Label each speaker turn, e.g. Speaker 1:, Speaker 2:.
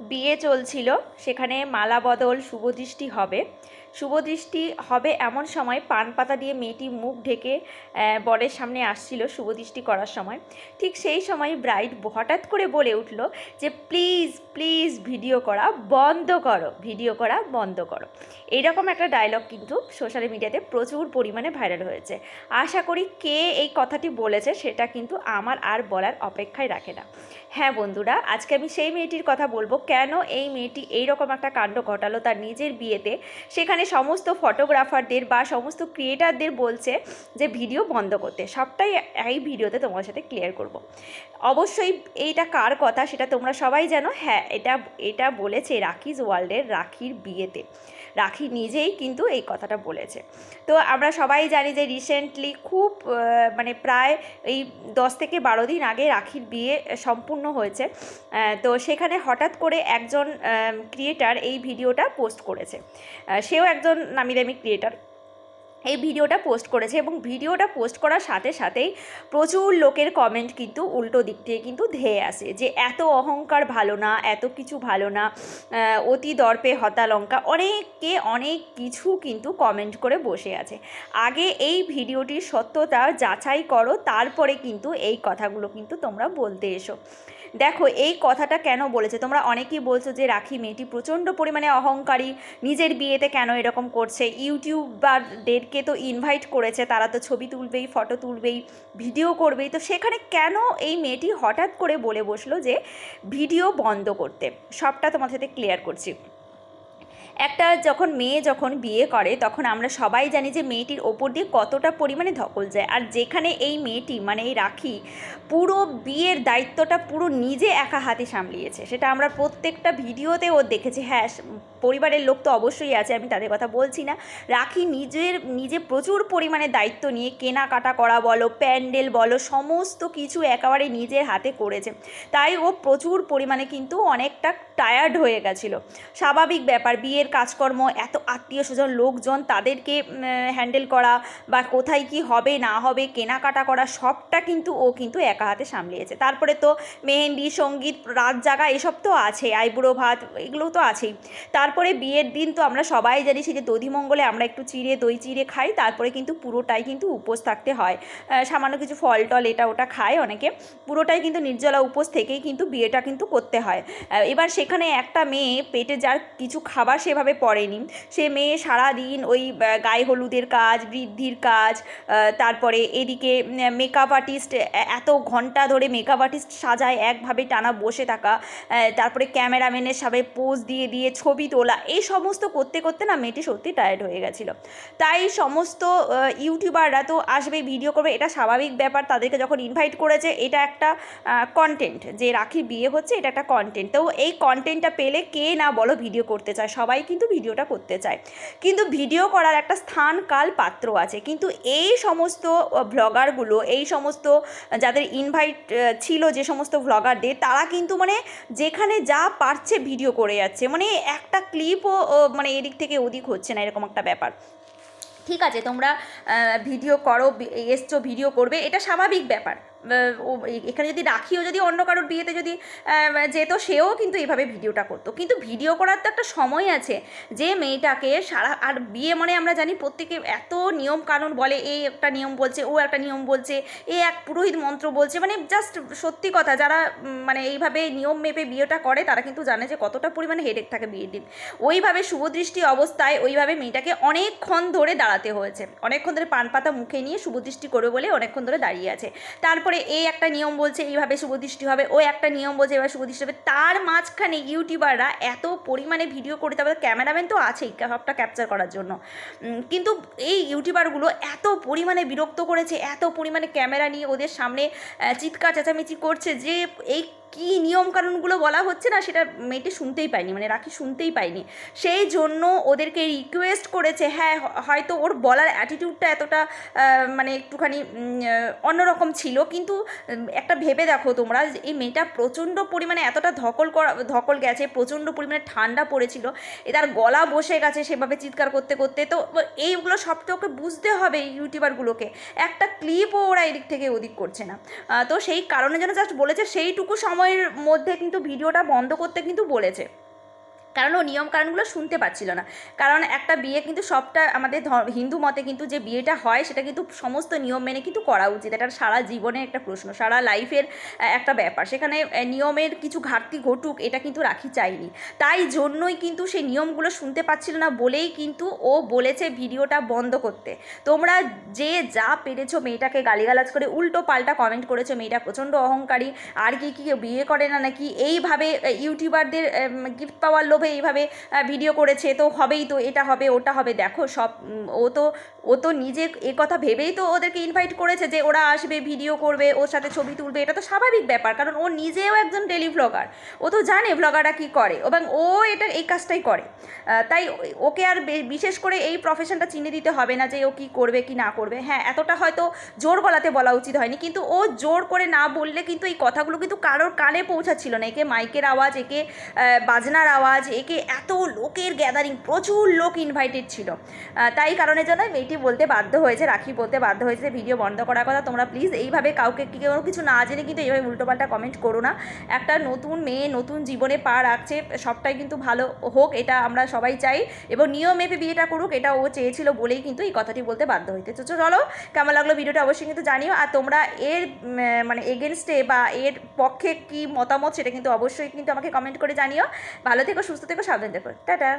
Speaker 1: বিয়ে চলছিল সেখানে মালা বদল শুভদৃষ্টি হবে। শুভদৃষ্টি হবে এমন সময় পান পাতা দিয়ে মেয়েটি মুখ ঢেকে বরের সামনে আসছিল শুভদৃষ্টি করার সময়। ঠিক সেই সময় ব্রাইড হঠাৎ করে বলে উঠল যে, প্লিজ প্লিজ ভিডিও করা বন্ধ করো, ভিডিও করা বন্ধ করো। এইরকম একটা ডায়লগ কিন্তু সোশ্যাল মিডিয়াতে প্রচুর পরিমাণে ভাইরাল হয়েছে। আশা করি কে এই কথাটি বলেছে সেটা কিন্তু আমার আর বলার অপেক্ষায় রাখে না। হ্যাঁ বন্ধুরা, আজকে আমি সেই মেয়েটির কথা বলব। কেন এই মেয়েটি এইরকম একটা কাণ্ড ঘটালো তার নিজের বিয়েতে? সেখানে সমস্ত ফটোগ্রাফারদের বা সমস্ত ক্রিয়েটারদের বলছে যে ভিডিও বন্ধ করতে। সবটাই এই ভিডিওতে তোমার সাথে ক্লিয়ার করব। অবশ্যই এইটা কার কথা সেটা তোমরা সবাই জানো। হ্যাঁ এটা এটা বলেছে রাখিজ ওয়ার্ল্ডের রাখির বিয়েতে। রাখি নিজেই কিন্তু এই কথাটা বলেছে। তো আমরা সবাই জানি যে রিসেন্টলি খুব মানে প্রায় এই দশ থেকে বারো দিন আগে রাখির বিয়ে সম্পূর্ণ হয়েছে। তো সেখানে হঠাৎ করে একজন ক্রিয়েটার এই ভিডিওটা পোস্ট করেছে। সেও একজন নামি দামি ক্রিয়েটার এই ভিডিওটা পোস্ট করেছে এবং ভিডিওটা পোস্ট করার সাথে সাথেই প্রচুর লোকের কমেন্ট কিন্তু উল্টো দিক থেকে কিন্তু ধেয়ে আসে যে এত অহংকার ভালো না, এত কিছু ভালো না অতি দর্পে হতালঙ্কা অনেকে অনেক কিছু কিন্তু কমেন্ট করে বসে আছে। আগে এই ভিডিওটির সত্যতা যাচাই করো, তারপরে কিন্তু এই কথাগুলো কিন্তু তোমরা বলতে এসো। দেখো, এই কথাটা কেন বলেছে? তোমরা অনেকেই বলছো যে, রাখি, মেয়েটি প্রচণ্ড পরিমাণে অহংকারী, নিজের বিয়েতে কেন এরকম করছে? ইউটিউবারদেরকে তো ইনভাইট করেছে, তারা তো ছবি তুলবেই ফটো তুলবেই ভিডিও করবেই। তো সেখানে কেন এই মেয়েটি হঠাৎ করে বলে বসল যে, ভিডিও বন্ধ করতে। সবটা তোমার সাথে ক্লিয়ার করছি। একটা যখন মেয়ে যখন বিয়ে করে, তখন আমরা সবাই জানি যে মেয়েটির ওপর দিয়ে কতটা পরিমাণে ধকল যায়। আর যেখানে এই মেয়েটি মানে এই রাখি, পুরো বিয়ের দায়িত্বটা পুরো নিজে একা হাতে সামলিয়েছে। সেটা আমরা প্রত্যেকটা ভিডিওতে ও দেখেছি। হ্যাঁ পরিবারের লোক তো অবশ্যই আছে, আমি তাদের কথা বলছি না। রাখি নিজের, নিজে প্রচুর পরিমাণে দায়িত্ব নিয়ে কেনাকাটা করা বলো, প্যান্ডেল বলো, সমস্ত কিছু একেবারে নিজের হাতে করেছে। তাই ও প্রচুর পরিমাণে কিন্তু অনেকটা টায়ার্ড হয়ে গেছিল। স্বাভাবিক ব্যাপার, বিয়ের কাজকর্ম, এত আত্মীয় স্বজন, লোকজন, তাদেরকে হ্যান্ডেল করা বা কোথায় কি হবে, না হবে, কেনাকাটা করা, সবটা কিন্তু ও কিন্তু একা হাতে সামলিয়েছে। তারপরে তো মেহেন্দি, সংগীত, রাত জাগা, এসব তো আছে আইবুড়ো ভাত, এগুলো তো আছেই। তারপরে বিয়ের দিন তো আমরা সবাই জানি সেই যে দধিমঙ্গলে আমরা একটু চিড়ে, দই চিড়ে খাই, তারপরে কিন্তু পুরোটাই কিন্তু উপোস থাকতে হয়। সামান্য কিছু ফল টল এটা ওটা খায় অনেকে। পুরোটাই কিন্তু নির্জলা উপোস থেকেই কিন্তু বিয়েটা কিন্তু করতে হয়। এবার সেখানে একটা মেয়ে পেটে যার কিছু খাবার সেভাবে পড়েনি। সে মেয়ে সারা দিন ওই গায়ে হলুদের কাজ, বৃদ্ধির কাজ তারপরে এদিকে মেকআপ আর্টিস্ট এত ঘণ্টা ধরে মেকআপ আর্টিস্ট সাজায়, একভাবে টানা বসে থাকা তারপরে ক্যামেরাম্যানের সামনে পোজ দিয়ে দিয়ে ছবি তোলা এই সমস্ত করতে করতে না মেয়েটি সত্যি টায়ার্ড হয়ে গেছিল। তাই সমস্ত ইউটিউবাররা তো আসবে ভিডিও করবে, এটা স্বাভাবিক ব্যাপার। তাদেরকে যখন ইনভাইট করেছে, এটা একটা কন্টেন্ট যে রাখির বিয়ে হচ্ছে, এটা একটা কন্টেন্ট তো এই কন্টেন্টটা পেলে কে না বলো ভিডিও করতে চায়, সবাই কিন্তু ভিডিওটা করতে চায়। কিন্তু ভিডিও করার একটা স্থান কাল পাত্র আছে। কিন্তু এই সমস্ত ভ্লগারগুলো এই সমস্ত, যাদের ইনভাইট ছিল যে সমস্ত ভ্লগারদের তারা কিন্তু মানে যেখানে যা পারছে ভিডিও করে যাচ্ছে। মানে একটা ক্লিপও মানে এদিক থেকে ওদিক হচ্ছে না, এরকম একটা ব্যাপার। ঠিক আছে, তোমরা ভিডিও করো এসছো ভিডিও করবে, এটা স্বাভাবিক ব্যাপার। এখানে যদি রাখিও, যদি অন্য কারোর বিয়েতে যদি যেত, সেও কিন্তু এইভাবে ভিডিওটা করতো। কিন্তু ভিডিও করার তো একটা সময় আছে যে মেয়েটাকে সারা, আর বিয়ে মানে আমরা জানি প্রত্যেকে এত নিয়ম কানুন বলে এই একটা নিয়ম বলছে, ও একটা নিয়ম বলছে, এ এক পুরোহিত মন্ত্র বলছে মানে জাস্ট সত্যি কথা, যারা মানে এইভাবে নিয়ম মেপে বিয়েটা করে, তারা কিন্তু জানে যে কতটা পরিমাণে হেডেক থাকে বিয়ের দিন। ওইভাবে শুভদৃষ্টি অবস্থায় ওইভাবে মেয়েটাকে অনেকক্ষণ ধরে দাঁড়াতে হয়েছে। অনেকক্ষণ ধরে পান পাতা মুখে নিয়ে শুভদৃষ্টি করবে বলে অনেকক্ষণ ধরে দাঁড়িয়ে আছে। তারপরে এই একটা নিয়ম বলছে, এইভাবে শুভদৃষ্টি হবে, ও একটা নিয়ম বলছে এবার শুভদৃষ্টি হবে। তার মাঝখানে ইউটিউবাররা এত পরিমাণে ভিডিও করে তারপরে ক্যামেরাম্যান তো আছেই সবটা ক্যাপচার করার জন্য। কিন্তু এই ইউটিউবারগুলো এত পরিমাণে বিরক্ত করেছে, এত পরিমাণে ক্যামেরা নিয়ে ওদের সামনে চিৎকার চেঁচামেচি করছে যে এই কী নিয়মকানুনগুলো বলা হচ্ছে না সেটা মেয়েটি শুনতেই পায়নি মানে রাখি শুনতেই পায়নি। সেই জন্য ওদেরকে রিকোয়েস্ট করেছে হ্যাঁ হয়তো ওর বলার অ্যাটিটিউডটা এতটা মানে একটুখানি অন্যরকম ছিল। কিন্তু একটা ভেবে দেখো তোমরা এই মেয়েটা প্রচণ্ড পরিমাণে এতটা ধকল করা, ধকল গেছে, প্রচণ্ড পরিমাণে ঠান্ডা পড়েছিল, এ তার গলা বসে গেছে সেভাবে চিৎকার করতে করতে। তো এইগুলো সবটা ওকে বুঝতে হবে ইউটিউবারগুলোকে। একটা ক্লিপও ওরা এদিক থেকে ওদিক করছে না। তো সেই কারণে যেন জাস্ট বলেছে, সেইটুকু সময় সময়ের মধ্যে কিন্তু ভিডিওটা বন্ধ করতে কিন্তু বলেছে। কারণ ও নিয়ম কারণগুলো শুনতে পাচ্ছিল না। কারণ একটা বিয়ে কিন্তু সবটা আমাদের হিন্দু মতে কিন্তু যে বিয়েটা হয়, সেটা কিন্তু সমস্ত নিয়ম মেনে কিন্তু করা উচিত। এটা সারা জীবনের একটা প্রশ্ন, সারা লাইফের একটা ব্যাপার। সেখানে নিয়মের কিছু ঘাটতি ঘটুক, এটা কিন্তু রাখি চাইনি। তাই জন্যই কিন্তু সেই নিয়মগুলো শুনতে পাচ্ছিল না বলেই কিন্তু ও বলেছে ভিডিওটা বন্ধ করতে। তোমরা যে যা পেরেছ মেয়েটাকে গালিগালাজ করে, উল্টো পাল্টা কমেন্ট করেছ, মেয়েটা প্রচণ্ড অহংকারী, আর কি কি বিয়ে করে না নাকি, এইভাবে ইউটিউবারদের গিফট পাওয়ার লোভে এইভাবে ভিডিও করেছে, তো হবেই তো, এটা হবে, ওটা হবে। দেখো, সব ও তো ও তো নিজে এ কথা ভেবেই তো ওদেরকে ইনভাইট করেছে যে ওরা আসবে ভিডিও করবে, ওর সাথে ছবি তুলবে, এটা তো স্বাভাবিক ব্যাপার, কারণ ও নিজেও একজন টেলি ভ্লগার ও তো জানে ভ্লগাররা কী করে, এবং ও এটা, এই কাজটাই করে। তাই ওকে আর বিশেষ করে এই প্রফেশনটা চিনে দিতে হবে না যে ও কী করবে, কি না করবে। হ্যাঁ এতটা হয়তো জোর গলাতে বলা উচিত হয়নি, কিন্তু ও জোর করে না বললে কিন্তু এই কথাগুলো কিন্তু কারোর কানে পৌঁছাচ্ছিল না। একে মাইকের আওয়াজ, একে বাজনার আওয়াজ একে এত লোকের গ্যাদারিং প্রচুর লোক ইনভাইটেড ছিল। তাই কারণের জন্য মেয়েটি বলতে বাধ্য হয়েছে, রাখি বলতে বাধ্য হয়েছে ভিডিও বন্ধ করার কথা। তোমরা প্লিজ এইভাবে কাউকে কি- কেউ কিছু না জেনে কিন্তু এইভাবে উল্টোপাল্টা কমেন্ট করো না। একটা নতুন মেয়ে, নতুন জীবনে পা রাখছে, সবটাই কিন্তু ভালো হোক, এটা আমরা সবাই চাই। এবং নিয়ম মেপে বিয়েটা করুক, এটা ও চেয়েছিল বলেই কিন্তু এই কথাটি বলতে বাধ্য হইতে। তো চলো, কেমন লাগল ভিডিওটা অবশ্যই কিন্তু জানিও। আর তোমরা এর মানে এগেনস্টে বা এর পক্ষে কি মতামত সেটা কিন্তু অবশ্যই কিন্তু আমাকে কমেন্ট করে জানিও। ভালো থেকো, সুস্থ থেকো সাবধান থেকো। টাটা।